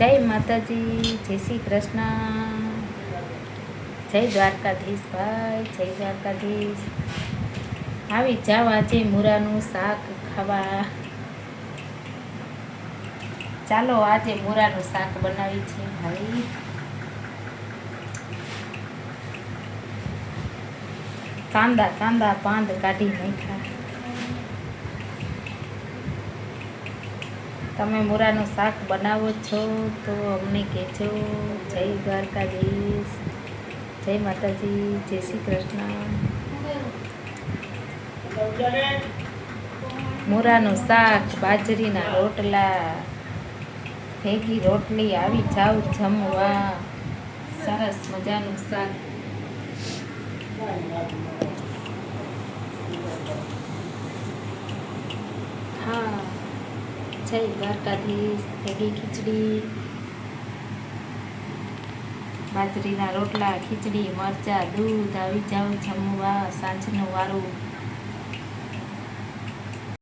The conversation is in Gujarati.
જય માતાજી, જય શ્રી કૃષ્ણ. જય દ્વારકાધીશ ભાઈ, જય દ્વારકાધીશ. આવી જાવ આજે મૂરાનું શાક ખાવા. ચાલો આજે મૂરાનું શાક બનાવી છે ભાઈ. કાંદા કાંદા, પાંદ કાઢી નાખ્યા. તમે મૂરાનું શાક બનાવો છો તો અમને કહેજો. જય દ્વારકાધીશ. જય માતાજી. જય શ્રી કૃષ્ણ. મૂરાનું શાક, બાજરીના રોટલા, ભેગી રોટલી, આવી જાવ જમવા. સરસ મજાનું શાક. હા. જય દ્વારકાધીશ ભેગી ખીચડી બાજરીના રોટલા ખીચડી મરચા દૂધ આવી જાવ જમવા સાંજનું વારું.